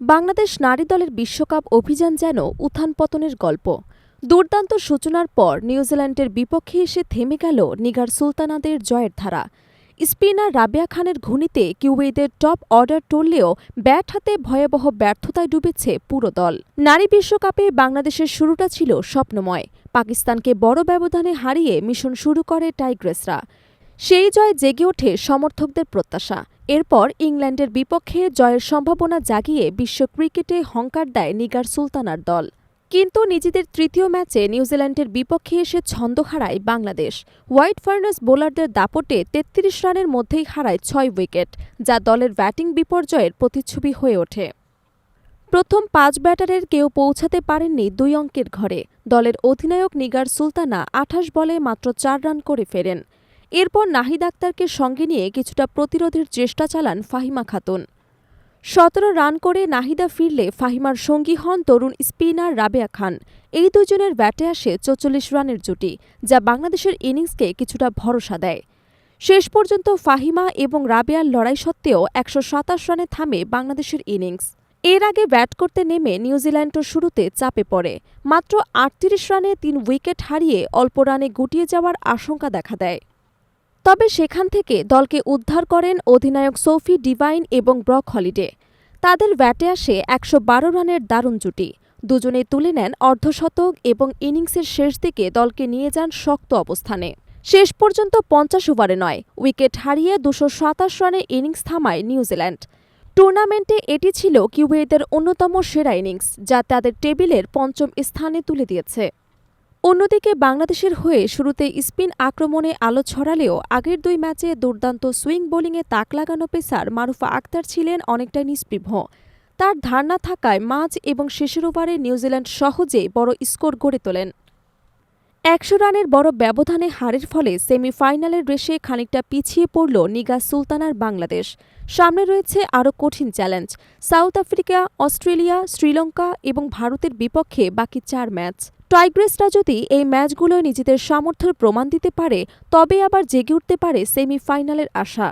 বাংলাদেশ নারী দলের বিশ্বকাপ অভিযান যেন উত্থান পতনের গল্প। দুর্দান্ত সূচনার পর নিউজিল্যান্ডের বিপক্ষে এসে থেমে গেল নিগার সুলতানাদের জয়ের ধারা। স্পিনার রাবেয়া খানের ঘুনিতে কিউয়েদের টপ অর্ডার টললেও ব্যাট হাতে ভয়াবহ ব্যর্থতায় ডুবেছে পুরো দল। নারী বিশ্বকাপে বাংলাদেশের শুরুটা ছিল স্বপ্নময়। পাকিস্তানকে বড় ব্যবধানে হারিয়ে মিশন শুরু করে টাইগ্রেসরা। সেই জয় জেগে ওঠে সমর্থকদের প্রত্যাশা। এরপর ইংল্যান্ডের বিপক্ষে জয়ের সম্ভাবনা জাগিয়ে বিশ্ব ক্রিকেটে হংকার দেয় নিগার সুলতানার দল। কিন্তু নিজেদের তৃতীয় ম্যাচে নিউজিল্যান্ডের বিপক্ষে এসে ছন্দ হারায় বাংলাদেশ। হোয়াইট ফার্নাস বোলারদের দাপটে তেত্রিশ রানের মধ্যেই হারায় ছয় উইকেট, যা দলের ব্যাটিং বিপর্যয়ের প্রতিচ্ছবি হয়ে ওঠে। প্রথম পাঁচ ব্যাটারের কেউ পৌঁছাতে পারেননি দুই অঙ্কের ঘরে। দলের অধিনায়ক নিগার সুলতানা আঠাশ বলে মাত্র চার রান করে ফেরেন। এরপর নাহিদ আক্তারকে সঙ্গে নিয়ে কিছুটা প্রতিরোধের চেষ্টা চালান ফাহিমা খাতুন। সতেরো রান করে নাহিদা ফিরলে ফাহিমার সঙ্গী হন তরুণ স্পিনার রাবেয়া খান। এই দুজনের ব্যাটে আসে চৌচল্লিশ রানের জুটি, যা বাংলাদেশের ইনিংসকে কিছুটা ভরসা দেয়। শেষ পর্যন্ত ফাহিমা এবং রাবেয়ার লড়াই সত্ত্বেও একশো সাতাশ রানে থামে বাংলাদেশের ইনিংস। এর আগে ব্যাট করতে নেমে নিউজিল্যান্ডও শুরুতে চাপে পড়ে। মাত্র আটত্রিশ রানে তিন উইকেট হারিয়ে অল্প রানে গুটিয়ে যাওয়ার আশঙ্কা দেখা দেয়। তবে সেখান থেকে দলকে উদ্ধার করেন অধিনায়ক সোফি ডিভাইন এবং ব্রক হলিডে। তাদের ব্যাটে আসে একশো বারো রানের দারুণ জুটি। দুজনে তুলে নেন অর্ধশতক এবং ইনিংসের শেষ দিকে দলকে নিয়ে যান শক্ত অবস্থানে। শেষ পর্যন্ত পঞ্চাশ ওভারে নয়, উইকেট হারিয়ে দুশো সাতাশ রানে ইনিংস থামায় নিউজিল্যান্ড। টুর্নামেন্টে এটি ছিল কিউবেদের অন্যতম সেরা ইনিংস, যা তাদের টেবিলের পঞ্চম স্থানে তুলে দিয়েছে। অন্যদিকে বাংলাদেশের হয়ে শুরুতে স্পিন আক্রমণে আলো ছড়ালেও আগের দুই ম্যাচে দুর্দান্ত সুইং বোলিংয়ে তাক লাগানো পেসার মারুফা আক্তার ছিলেন অনেকটাই নিস্পৃহ তার ধারণা থাকায় মাঝ এবং শেষের ওভারে নিউজিল্যান্ড সহজে বড় স্কোর গড়ে তোলেন। একশো রানের বড় ব্যবধানে হারের ফলে সেমিফাইনালের রেশে খানিকটা পিছিয়ে পড়ল নিগা সুলতানার বাংলাদেশ। সামনে রয়েছে আরও কঠিন challenge, South Africa, Australia, Sri Lanka এবং ভারতের বিপক্ষে বাকি চার ম্যাচ। টাইগ্রেসরা যদি এই ম্যাচগুলোয় নিজেদের সামর্থ্যের প্রমাণ দিতে পারে তবে আবার জেগে উঠতে পারে সেমিফাইনালের আশা।